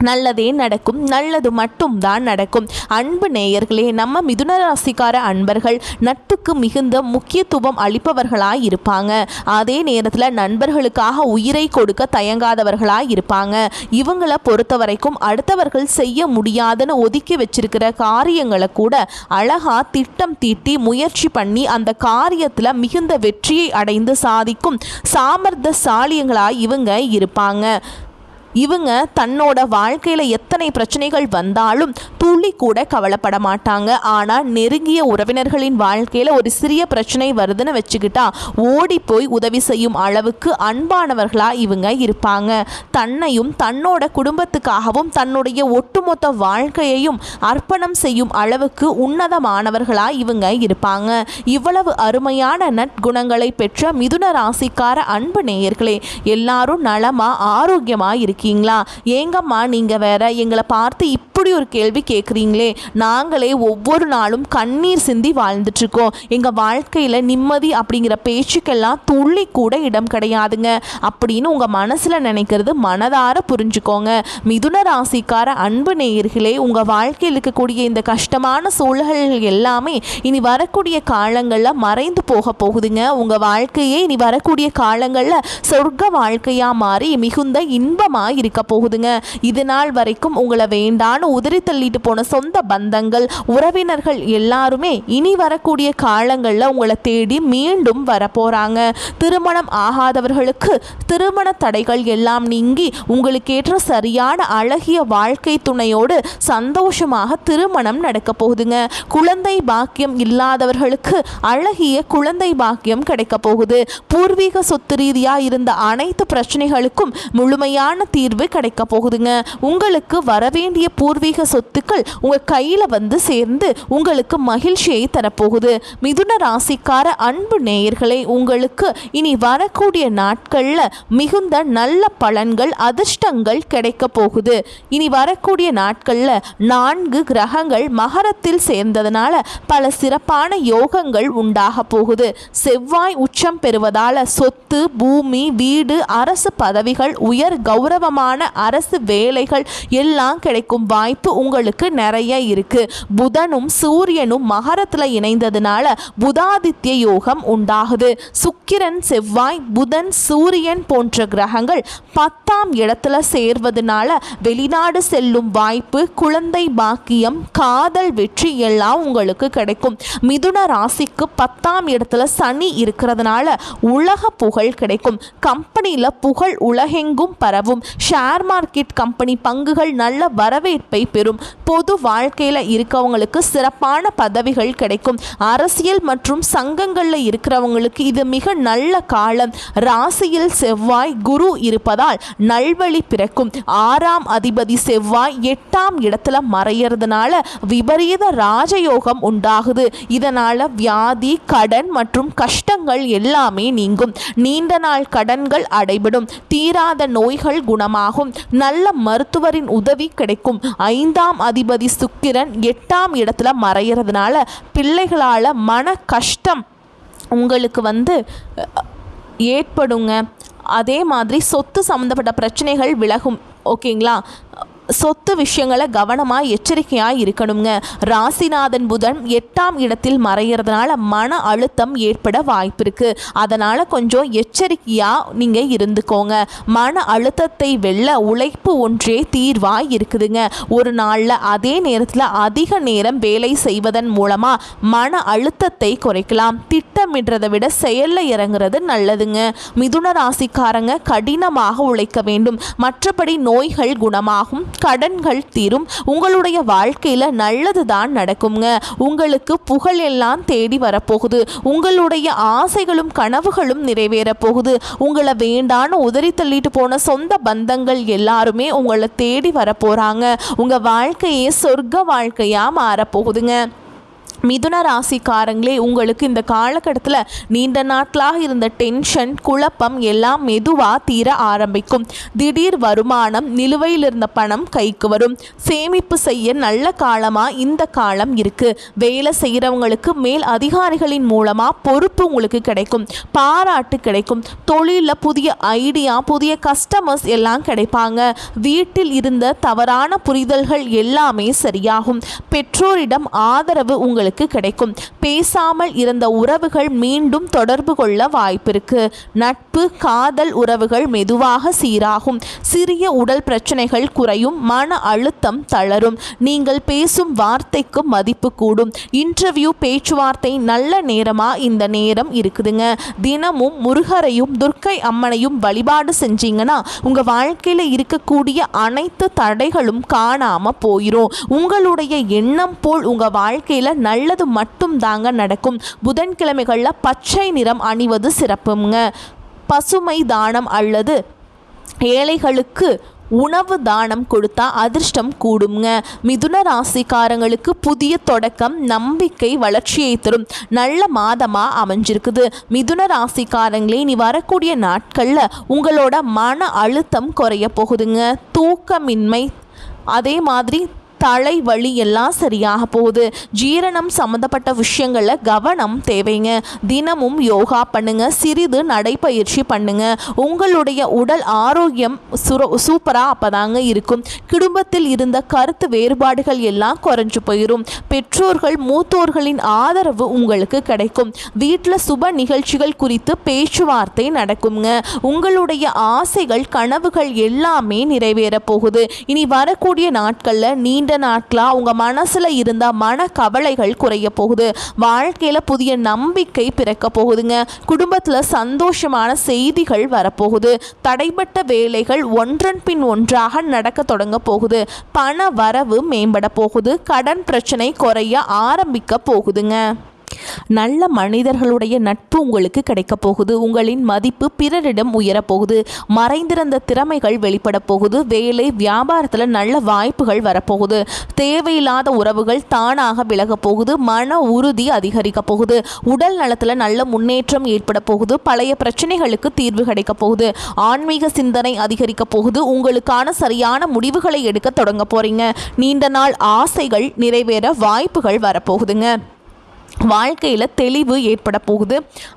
நல்லதே நடக்கும் நல்லது மட்டும் தான் நடக்கும். அன்பு நேயர்களே நம்ம மிதுன ராசிக்கார அன்பர்கள் நட்புக்கு மிகுந்த முக்கியத்துவம் அளிப்பவர்களாக இருப்பாங்க. அதே நேரத்தில் நண்பர்களுக்காக உயிரை கொடுக்க தயங்காதவர்களாக இருப்பாங்க. இவங்களை பொறுத்த வரைக்கும் அடுத்தவர்கள் செய்ய முடியாதுன்னு ஒதுக்கி வச்சிருக்கிற காரியங்களை கூட அழகா திட்டம் தீட்டி முயற்சி பண்ணி அந்த காரியத்தில் மிகுந்த வெற்றியை அடைந்து சாதிக்கும் சாமர்த்த சாலியங்களாக இவங்க இருப்பாங்க. இவங்க தன்னோட வாழ்க்கையில் எத்தனை பிரச்சனைகள் வந்தாலும் துளி கூட கவலைப்பட மாட்டாங்க. ஆனால் நெருங்கிய உறவினர்களின் வாழ்க்கையில் ஒரு சிறிய பிரச்சனை வருதுன்னு வச்சுக்கிட்டா ஓடி போய் உதவி செய்யும் அளவுக்கு அன்பானவர்களாக இவங்க இருப்பாங்க. தன்னையும் தன்னோட குடும்பத்துக்காகவும் தன்னுடைய ஒட்டுமொத்த வாழ்க்கையையும் அர்ப்பணம் செய்யும் அளவுக்கு உன்னதமானவர்களாக இவங்க இருப்பாங்க. இவ்வளவு அருமையான நற்குணங்களை பெற்ற மிதுன ராசிக்கார அன்பு நேயர்களே எல்லாரும் நலமா ஆரோக்கியமா இருக்கீங்களா? ஏங்கம்மா நீங்கள் வேற எங்களை பார்த்து இப்படி ஒரு கேள்வி கேட்குறீங்களே நாங்களே ஒவ்வொரு நாளும் கண்ணீர் சிந்தி வாழ்ந்துட்டுருக்கோம். எங்கள் வாழ்க்கையில் நிம்மதி அப்படிங்கிற பேச்சுக்கெல்லாம் துள்ளி கூட இடம் கிடையாதுங்க. அப்படின்னு உங்கள் மனசில் நினைக்கிறது மனதார புரிஞ்சுக்கோங்க. மிதுன ராசிக்கார அன்பு நேயர்களே உங்கள் வாழ்க்கையில் இருக்கக்கூடிய இந்த கஷ்டமான சூழல்கள் எல்லாமே இனி வரக்கூடிய காலங்களில் மறைந்து போக போகுதுங்க. உங்கள் வாழ்க்கையே இனி வரக்கூடிய காலங்களில் சொர்க்க வாழ்க்கையாக மாறி மிகுந்த இன்பமாக இருக்க போகுதுங்க. இது நாள் வரைக்கும் உங்களை வேண்டான்னு உதறி தள்ளிட்டு போன சொந்த பந்தங்கள் உறவினர்கள் எல்லாருமே இனி வரக்கூடிய காலங்களில் உங்களை தேடி மீண்டும் வரப்போகிறாங்க திருமணம் ஆகாதவர்களுக்கு திருமண தடைகள் எல்லாம் நீங்கி உங்களுக்கு ஏற்ற சரியான அழகிய வாழ்க்கை துணையோடு சந்தோஷமாக திருமணம் நடக்க போகுதுங்க. குழந்தை பாக்கியம் இல்லாதவர்களுக்கு அழகிய குழந்தை பாக்கியம் கிடைக்க போகுது. பூர்வீக சொத்து ரீதியாக இருந்த அனைத்து பிரச்சனைகளுக்கும் முழுமையான தீர்வு கிடைக்க போகுதுங்க. உங்களுக்கு வரவேண்டிய பூர்வீக சொத்துக்கள் உங்கள் கையில் வந்து சேர்ந்து உங்களுக்கு மகிழ்ச்சியை தரப்போகுது. மிதுன ராசிக்கார அன்பு நேயர்களை உங்களுக்கு இனி வரக்கூடிய நாட்களில் மிகுந்த நல்ல பலன்கள் அதிர்ஷ்டங்கள் கிடைக்க போகுது. இனி வரக்கூடிய நாட்களில் நான்கு கிரகங்கள் மகரத்தில் சேர்ந்ததுனால பல சிறப்பான யோகங்கள் உண்டாக போகுது. செவ்வாய் உச்சம் பெறுவதால சொத்து பூமி வீடு அரசு பதவிகள் உயர் கௌரவமான அரசு வேலைகள் எல்லாம் கிடைக்கும் வாய்ப்பு உங்களுக்கு நிறைய இருக்கு. புதனும் சூரியனும் மகரத்தில் இணைந்ததுனால புதாதித்ய யோகம் உண்டாகுது. சுக்கிரன் செவ்வாய் புதன் சூரியன் போன்ற கிரகங்கள் பத்தாம் இடத்துல சேர்வதனால வெளிநாடு செல்லும் வாய்ப்பு குழந்தை பாக்கியம் காதல் வெற்றி எல்லாம் உங்களுக்கு கிடைக்கும். மிதுன ராசிக்கு பத்தாம் இடத்துல சனி இருக்கிறதுனால உலக புகழ் கிடைக்கும். கம்பெனியில் புகழ் உலகெங்கும் பரவும். ஷேர் மார்க்கெட் கம்பெனி பங்குகள் நல்ல வரவேற்பை வாய்ப்பை பெறும். பொது வாழ்க்கையில் இருக்கவங்களுக்கு சிறப்பான பதவிகள் கிடைக்கும். அரசியல் மற்றும் சங்கங்களில் இருக்கிறவங்களுக்கு இது மிக நல்ல காலம். ராசியில் செவ்வாய் குரு இருப்பதால் நல்வழி பிறக்கும். ஆறாம் அதிபதி செவ்வாய் எட்டாம் இடத்துல மறையறதுனால விபரீத ராஜயோகம் உண்டாகுது. இதனால வியாதி கடன் மற்றும் கஷ்டங்கள் எல்லாமே நீங்கும். நீண்ட நாள் கடன்கள் அடைபடும். தீராத நோய்கள் குணமாகும். நல்ல மருத்துவரின் உதவி கிடைக்கும். ஐந்தாம் அதிபதி சுக்கிரன் எட்டாம் இடத்துல மறையறதுனால பிள்ளைகளால் மன கஷ்டம் உங்களுக்கு வந்து ஏற்படுங்க. அதே மாதிரி சொத்து சம்மந்தப்பட்ட பிரச்சனைகள் விலகும். ஓகேங்களா? சொத்து விஷயங்களை கவனமாக எச்சரிக்கையாக இருக்கணுங்க. ராசிநாதன் புதன் எட்டாம் இடத்தில் மறைகிறதுனால மன அழுத்தம் ஏற்பட வாய்ப்பு இருக்குது அதனால் கொஞ்சம் எச்சரிக்கையாக நீங்கள் இருந்துக்கோங்க. மன அழுத்தத்தை வெல்ல உழைப்பு ஒன்றே தீர்வாக இருக்குதுங்க. ஒரு நாளில் அதே நேரத்தில் அதிக நேரம் வேலை செய்வதன் மூலமாக மன அழுத்தத்தை குறைக்கலாம். திட்டமிடுறதை விட செயலில் இறங்குறது நல்லதுங்க. மிதுன ராசிக்காரங்க கடினமாக உழைக்க வேண்டும். மற்றபடி நோய்கள் குணமாகும். கடன்கள் தீரும். உங்களுடைய வாழ்க்கையில் நல்லது தான் நடக்குங்க உங்களுக்கு புகழ் எல்லாம் தேடி வரப்போகுது. உங்களுடைய ஆசைகளும் கனவுகளும் நிறைவேறப்போகுது உங்களை வேண்டான்னு உதறி தள்ளிட்டு போன சொந்த பந்தங்கள் எல்லாருமே உங்களை தேடி வரப்போகிறாங்க உங்கள் வாழ்க்கையே சொர்க்க வாழ்க்கையாக மாறப்போகுதுங்க மிதுன ராசிக்காரங்களே உங்களுக்கு இந்த காலகட்டத்தில் நீண்ட நாட்களாக இருந்த டென்ஷன் குழப்பம் எல்லாம் மெதுவாக தீர ஆரம்பிக்கும். திடீர் வருமானம் நிலுவையில் இருந்த பணம் கைக்கு வரும். சேமிப்பு செய்ய நல்ல காலமாக இந்த காலம் இருக்கு. வேலை செய்கிறவங்களுக்கு மேல் அதிகாரிகளின் மூலமாக பொறுப்பு உங்களுக்கு கிடைக்கும். பாராட்டு கிடைக்கும். தொழிலில் புதிய ஐடியா புதிய கஸ்டமர்ஸ் எல்லாம் கிடைப்பாங்க. வீட்டில் இருந்த தவறான புரிதல்கள் எல்லாமே சரியாகும். பெற்றோரிடம் ஆதரவு உங்களுக்கு உங்களுக்கு கிடைக்கும். பேசாமல் இருந்த உறவுகள் மீண்டும் தொடர்பு கொள்ள வாய்ப்பிருக்கு. நட்பு காதல் உறவுகள் மெதுவாக சீராகும். சிறிய உடல் பிரச்சனைகள் குறையும். மன அழுத்தம் தளரும். நீங்கள் பேசும் வார்த்தைக்கு மதிப்பு கூடும். இன்டர்வியூ பேச்சுவார்த்தை நல்ல நேரமா? இந்த நேரம் இருக்குதுங்க. தினமும் முருகரையும் துர்க்கை அம்மனையும் வழிபாடு செஞ்சீங்கன்னா உங்க வாழ்க்கையில இருக்கக்கூடிய அனைத்து தடைகளும் காணாம போயிடும் உங்களுடைய எண்ணம் போல் உங்க வாழ்க்கையில நல்ல நல்லது மட்டும் தாங்க நடக்கும். புதன்கிழமைகளில் பச்சை நிறம் அணிவது சிறப்புங்க. பசுமை தானம் அல்லது ஏழைகளுக்கு உணவு தானம் கொடுத்தா அதிர்ஷ்டம் கூடுங்க மிதுன ராசிக்காரங்களுக்கு புதிய தொடக்கம் நம்பிக்கை வளர்ச்சியை தரும். நல்ல மாதமாக அமைஞ்சிருக்குது. மிதுன ராசிக்காரங்களே நீ வரக்கூடிய நாட்களில் உங்களோட மன அழுத்தம் குறைய போகுதுங்க. தூக்கமின்மை அதே மாதிரி தலைவலி எல்லாம் சரியாக போகுது. ஜீரணம் சம்மந்தப்பட்ட விஷயங்களில் கவனம் தேவைங்க. தினமும் யோகா பண்ணுங்க. சிறிது நடைப்பயிற்சி பண்ணுங்க. உங்களுடைய உடல் ஆரோக்கியம் சுர சூப்பராக அப்போதாங்க இருக்கும். குடும்பத்தில் இருந்த கருத்து வேறுபாடுகள் எல்லாம் குறைஞ்சு போயிடும் பெற்றோர்கள் மூத்தோர்களின் ஆதரவு உங்களுக்கு கிடைக்கும். வீட்டில் சுப நிகழ்ச்சிகள் குறித்து பேச்சுவார்த்தை நடக்குங்க. உங்களுடைய ஆசைகள் கனவுகள் எல்லாமே நிறைவேற போகுது. இனி வரக்கூடிய நாட்களில் நீண்ட நாட்களாக அவங்க மனசில் இருந்த மன கவலைகள் குறைய போகுது. வாழ்க்கையில் புதிய நம்பிக்கை பிறக்க போகுதுங்க. குடும்பத்தில் சந்தோஷமான செய்திகள் வரப்போகுது. தடைப்பட்ட வேலைகள் ஒன்றன் பின் ஒன்றாக நடக்க தொடங்க போகுது. பண வரவு மேம்பட போகுது. கடன் பிரச்சனை குறைய ஆரம்பிக்க போகுதுங்க. நல்ல மனிதர்களுடைய நட்பு உங்களுக்கு கிடைக்கப் போகுது. உங்களின் மதிப்பு பிறரிடம் உயரப்போகுது மறைந்திருந்த திறமைகள் வெளிப்பட போகுது. வேலை வியாபாரத்தில் நல்ல வாய்ப்புகள் வரப்போகுது தேவையில்லாத உறவுகள் தானாக விலகப் போகுது. மன உறுதி அதிகரிக்க போகுது. உடல் நலத்தில் நல்ல முன்னேற்றம் ஏற்பட போகுது. பழைய பிரச்சனைகளுக்கு தீர்வு கிடைக்க போகுது. ஆன்மீக சிந்தனை அதிகரிக்க போகுது. உங்களுக்கான சரியான முடிவுகளை எடுக்க தொடங்க போறீங்க. நீண்ட நாள் ஆசைகள் நிறைவேற வாய்ப்புகள் வரப்போகுதுங்க வாழ்க்கையில் தெளிவு ஏற்பட போகுது.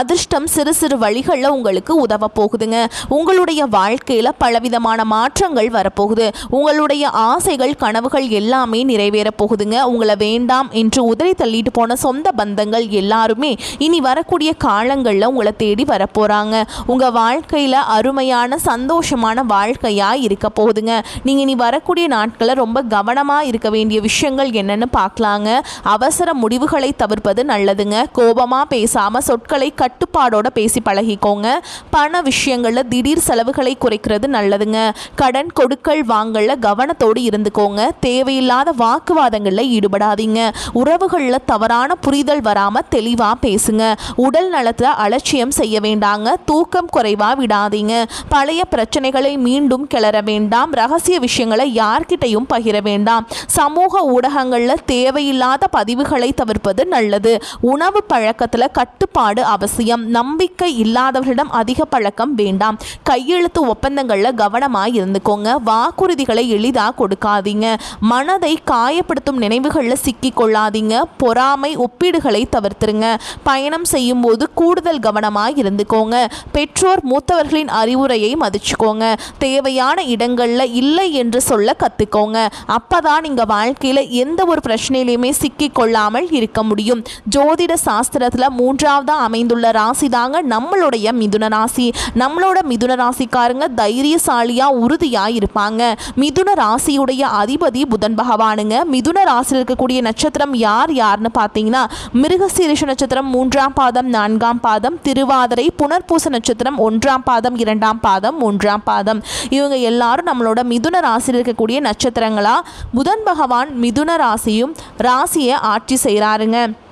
அதிர்ஷ்டம் சிறு சிறு வழிகளில் உங்களுக்கு உதவ போகுதுங்க. உங்களுடைய வாழ்க்கையில் பலவிதமான மாற்றங்கள் வரப்போகுது. உங்களுடைய ஆசைகள் கனவுகள் எல்லாமே நிறைவேற போகுதுங்க. உங்களை வேண்டாம் என்று உதறி தள்ளிட்டு போன சொந்த பந்தங்கள் எல்லாருமே இனி வரக்கூடிய காலங்களில் உங்களை தேடி வரப்போகிறாங்க உங்கள் வாழ்க்கையில் அருமையான சந்தோஷமான வாழ்க்கையாக இருக்க போகுதுங்க. நீங்கள் இனி வரக்கூடிய நாட்களில் ரொம்ப கவனமாக இருக்க வேண்டிய விஷயங்கள் என்னென்னு பார்க்கலாங்க. அவசர முடிவுகளை தவிர்ப்பது நல்லதுங்க. கோபமாக பேசாமல் சொற்களை கட்டுப்பாடோட பேசி பழகிக்கோங்க. பண விஷயங்களில் திடீர் செலவுகளை குறைக்கிறது நல்லதுங்க. கடன் கொடுக்கல் வாங்கல கவனத்தோடு இருந்துக்கோங்க. தேவையில்லாத வாக்குவாதங்களில் ஈடுபடாதீங்க. உறவுகளில் தவறான புரிதல் வராமல் தெளிவாக பேசுங்க. உடல் நலத்தில் அலட்சியம் செய்ய வேண்டாங்க. தூக்கம் குறைவாக விடாதீங்க. பழைய பிரச்சனைகளை மீண்டும் கிளற வேண்டாம். ரகசிய விஷயங்களை யார்கிட்டையும் பகிர வேண்டாம். சமூக ஊடகங்களில் தேவையில்லாத பதிவுகளை தவிர்ப்பது நல்லது. கூடாது உணவு பழக்கத்தில் கட்டுப்பாடு அவசியம். நம்பிக்கை இல்லாதவர்களிடம் அதிக பழக்கம் வேண்டாம். கையெழுத்து ஒப்பந்தங்களில் கவனமாக இருந்துக்கோங்க. வாக்குறுதிகளை எளிதாக கொடுக்காதீங்க. மனதை காயப்படுத்தும் நினைவுகளில் சிக்கிக்கொள்ளாதீங்க. பொறாமை ஒப்பீடுகளை தவிர்த்துருங்க. பயணம் செய்யும்போது கூடுதல் கவனமாக இருந்துக்கோங்க. பெற்றோர் மூத்தவர்களின் அறிவுரையை மதிச்சுக்கோங்க. தேவையான இடங்களில் இல்லை என்று சொல்ல கற்றுக்கோங்க அப்பதான் நீங்கள் வாழ்க்கையில் எந்த ஒரு பிரச்சனையிலையுமே சிக்கிக்கொள்ளாமல் இருக்க முடியும். ஜோதிட சாஸ்திரத்தில் மூன்றாவதாக அமைந்துள்ள ராசி தாங்க நம்மளுடைய மிதுன ராசி. நம்மளோட மிதுன ராசிக்காரங்க தைரியசாலியாக உறுதியாக இருப்பாங்க. மிதுன ராசியுடைய அதிபதி புதன் பகவானுங்க. மிதுன ராசியில் இருக்கக்கூடிய நட்சத்திரம் யார் யாருன்னு பார்த்தீங்கன்னா மிருகசீரிஷ நட்சத்திரம் மூன்றாம் பாதம் நான்காம் பாதம் திருவாதிரை புனர்பூச நட்சத்திரம் ஒன்றாம் பாதம் இரண்டாம் பாதம் மூன்றாம் பாதம். இவங்க எல்லாரும் நம்மளோட மிதுன ராசியில் இருக்கக்கூடிய நட்சத்திரங்களா புதன் பகவான் மிதுன ராசியும் ராசியை ஆட்சி செய்கிறாருங்க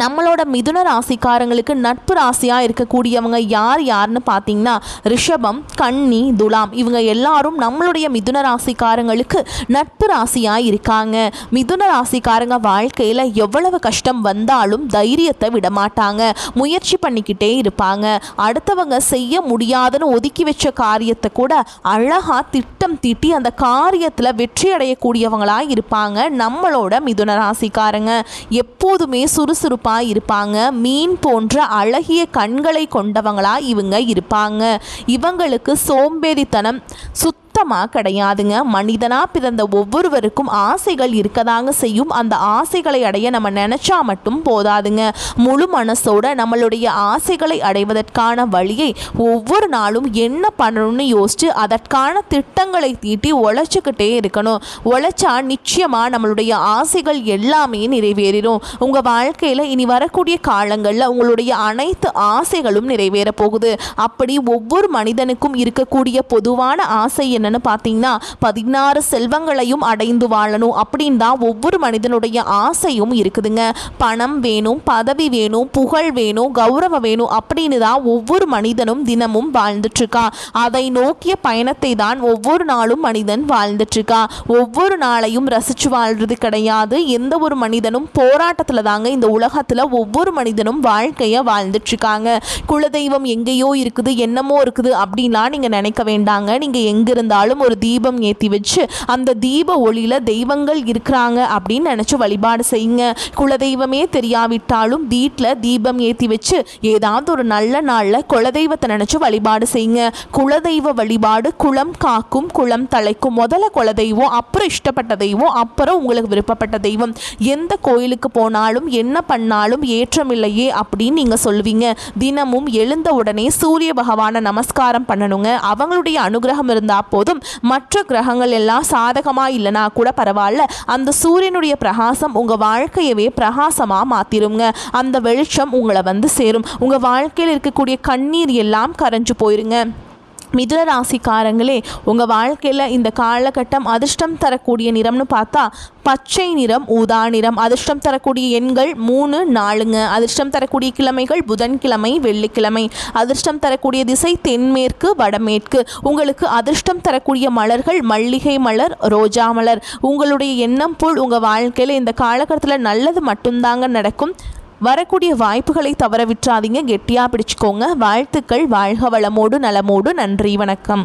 நம்மளோட மிதுன ராசிக்காரங்களுக்கு நட்பு ராசியாக இருக்கக்கூடியவங்க யார் யாருன்னு பார்த்தீங்கன்னா ரிஷபம் கன்னி துலாம். இவங்க எல்லாரும் நம்மளுடைய மிதுன ராசிக்காரங்களுக்கு நட்பு ராசியாக இருக்காங்க. மிதுன ராசிக்காரங்க வாழ்க்கையில் எவ்வளவு கஷ்டம் வந்தாலும் தைரியத்தை விடமாட்டாங்க. முயற்சி பண்ணிக்கிட்டே இருப்பாங்க. அடுத்தவங்க செய்ய முடியாதுன்னு ஒதுக்கி வச்ச காரியத்தை கூட அழகாக திட்டம் தீட்டி அந்த காரியத்தில் வெற்றி அடையக்கூடியவங்களாக இருப்பாங்க நம்மளோட மிதுன ராசிக்காரங்க. எப்போதுமே சுறுசுறுப்பு சுறுசுறுப்பாக இருப்பாங்க. மீன் போன்ற அழகிய கண்களை கொண்டவங்களா இவங்க இருப்பாங்க. இவங்களுக்கு சோம்பேறித்தனம் சுத்த சுத்தமாக கிடையாதுங்க. மனிதனாக பிறந்த ஒவ்வொருவருக்கும் ஆசைகள் இருக்கதாங்க செய்யும். அந்த ஆசைகளை அடைய நம்ம நினச்சா மட்டும் போதாதுங்க. முழு மனசோட நம்மளுடைய ஆசைகளை அடைவதற்கான வழியை ஒவ்வொரு நாளும் என்ன பண்ணணும்னு யோசிச்சு அதற்கான திட்டங்களை தீட்டி உழைச்சிக்கிட்டே இருக்கணும். உழைச்சா நிச்சயமாக நம்மளுடைய ஆசைகள் எல்லாமே நிறைவேறிடும் உங்கள் வாழ்க்கையில் இனி வரக்கூடிய காலங்களில் உங்களுடைய அனைத்து ஆசைகளும் நிறைவேற போகுது. அப்படி ஒவ்வொரு மனிதனுக்கும் இருக்கக்கூடிய பொதுவான ஆசை என்னன்னு பார்த்தீங்கன்னா பதினாறு செல்வங்களையும் அடைந்து வாழணும் அப்படின்னு தான் ஒவ்வொரு மனிதனுடைய ஆசையும் இருக்குதுங்க. பணம் வேணும் பதவி வேணும் புகழ் வேணும் கௌரவம் வேணும் அப்படின்னு தான் ஒவ்வொரு மனிதனும் தினமும் வாழ்ந்துட்டுருக்கான் அதை நோக்கிய பயணத்தை தான் ஒவ்வொரு நாளும் மனிதன் வாழ்ந்துட்டுருக்கான் ஒவ்வொரு நாளையும் ரசித்து வாழ்றது கிடையாது. எந்த ஒரு மனிதனும் போராட்டத்தில் தாங்க இந்த உலகத்தில் ஒவ்வொரு மனிதனும் வாழ்க்கையை வாழ்ந்துட்டுருக்காங்க. குலதெய்வம் எங்கேயோ இருக்குது என்னமோ இருக்குது அப்படின்லாம் நீங்கள் நினைக்க வேண்டாங்க. நீங்கள் எங்கிருந்து இருந்தாலும் ஒரு தீபம் ஏற்றி வச்சு அந்த தீப ஒளியில் தெய்வங்கள் இருக்கிறாங்க அப்படின்னு நினச்சி வழிபாடு செய்யுங்க. குலதெய்வமே தெரியாவிட்டாலும் வீட்டில் தீபம் ஏற்றி வச்சு ஏதாவது ஒரு நல்ல நாளில் குலதெய்வத்தை நினச்சி வழிபாடு செய்யுங்க. குலதெய்வ வழிபாடு குளம் காக்கும் குளம் தலைக்கும். முதல்ல குலதெய்வம் அப்புறம் இஷ்டப்பட்ட தெய்வம் அப்புறம் உங்களுக்கு விருப்பப்பட்ட தெய்வம். எந்த கோயிலுக்கு போனாலும் என்ன பண்ணாலும் ஏற்றமில்லையே அப்படின்னு நீங்கள் சொல்லுவீங்க. தினமும் எழுந்த உடனே சூரிய பகவானை நமஸ்காரம் பண்ணணுங்க. அவங்களுடைய அனுகிரகம் இருந்தால் போதும். மற்ற கிரகங்கள் எல்லாம் சாதகமாக இல்லைனா கூட பரவாயில்ல அந்த சூரியனுடைய பிரகாசம் உங்கள் வாழ்க்கையவே பிரகாசமாக மாற்றிருங்க அந்த வெளிச்சம் உங்களை வந்து சேரும். உங்கள் வாழ்க்கையில் இருக்கக்கூடிய கண்ணீர் எல்லாம் கரைஞ்சு போயிருங்க. மிதுன ராசிக்காரங்களே உங்கள் வாழ்க்கையில் இந்த காலகட்டம் அதிர்ஷ்டம் தரக்கூடிய நிறம்னு பார்த்தா பச்சை நிறம் ஊதா நிறம் அதிர்ஷ்டம் தரக்கூடிய எண்கள் மூணு நாலுங்க. அதிர்ஷ்டம் தரக்கூடிய கிழமைகள் புதன்கிழமை வெள்ளிக்கிழமை. அதிர்ஷ்டம் தரக்கூடிய திசை தென்மேற்கு வடமேற்கு. உங்களுக்கு அதிர்ஷ்டம் தரக்கூடிய மலர்கள் மல்லிகை மலர் ரோஜா மலர். உங்களுடைய எண்ணம் போல் உங்கள் வாழ்க்கையில் இந்த காலகட்டத்தில் நல்லது மட்டும்தாங்க நடக்கும். வரக்கூடிய வாய்ப்புகளை தவற விட்டுறாதீங்க. கெட்டியாக பிடிச்சிக்கோங்க. வாழ்த்துக்கள். வாழ்க வளமோடு நலமோடு. நன்றி. வணக்கம்.